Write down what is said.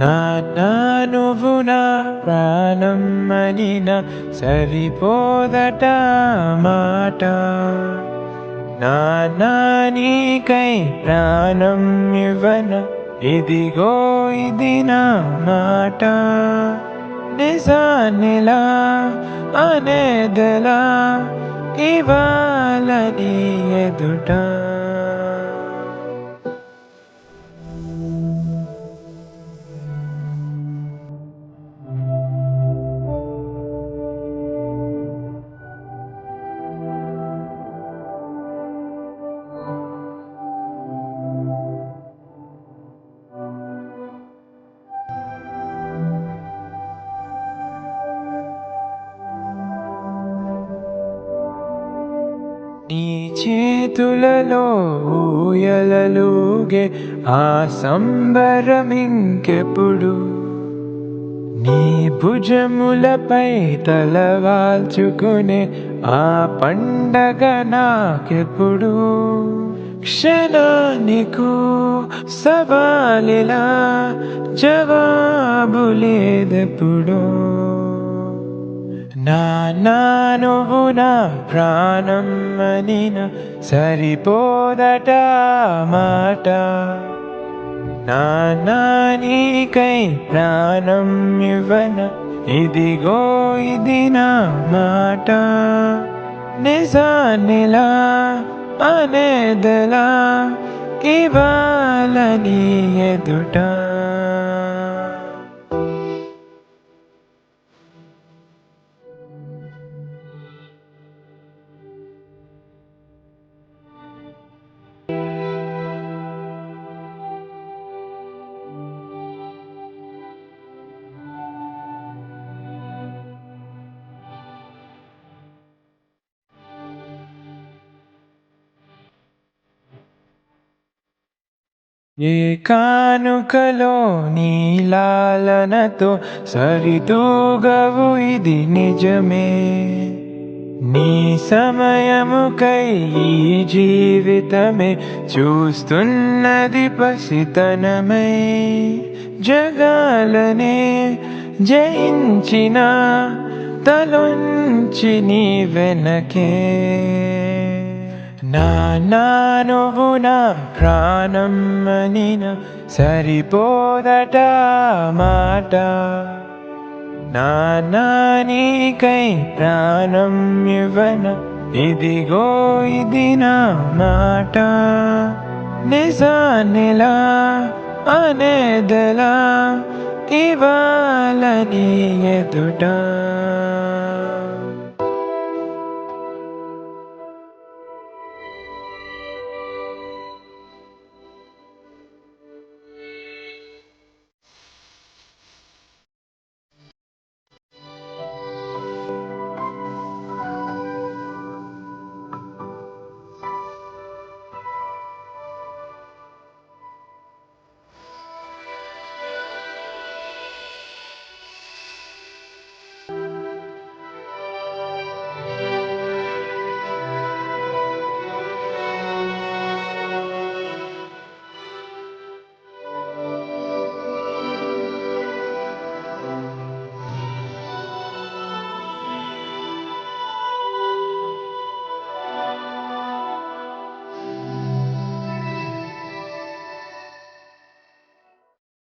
నా నువ్వు నా ప్రాణం అని నా సరిపోదట మాట. నా నీకై ప్రాణం ఇవ్వన ఇదిగో ఇది నా మాట. నిజానిలా అనేదలా ఇవాళ నీ ఎదుట. నీ చేతులలో ఊయలలుగే ఆ సంబరమింకెప్పుడు? నీ భుజములపై తలవాల్చుకునే ఆ పండగ నాకెప్పుడు? క్షణానికు సవాలిలా? జవాబు లేదెప్పుడో? నానా నువ్వు నా ప్రాణం అని సరిపోదట మాట. నానా నీకై ప్రాణం ఇవ్వన ఇదిగో ఇది నా మాట. నిజానిలా అనేదలా ఇవాళ నీ ఎదుట. ఏ కానుకలో నీలాలనతో సరితూగవు ఇది నిజమే. నీ సమయముకై ఈ జీవితమే చూస్తున్నది పసితనమై. జగాలనే జయించిన తలొంచి నీ వెనకే. నానా నువ్వు నా ప్రాణం అనిన సరిపోదట మాట. నానా నీకై ప్రాణం ఇవ్వన ఇదిగో ఇది నా మాట. నిజానిలా అనేదలా ఇవాళ నీ ఎదుట.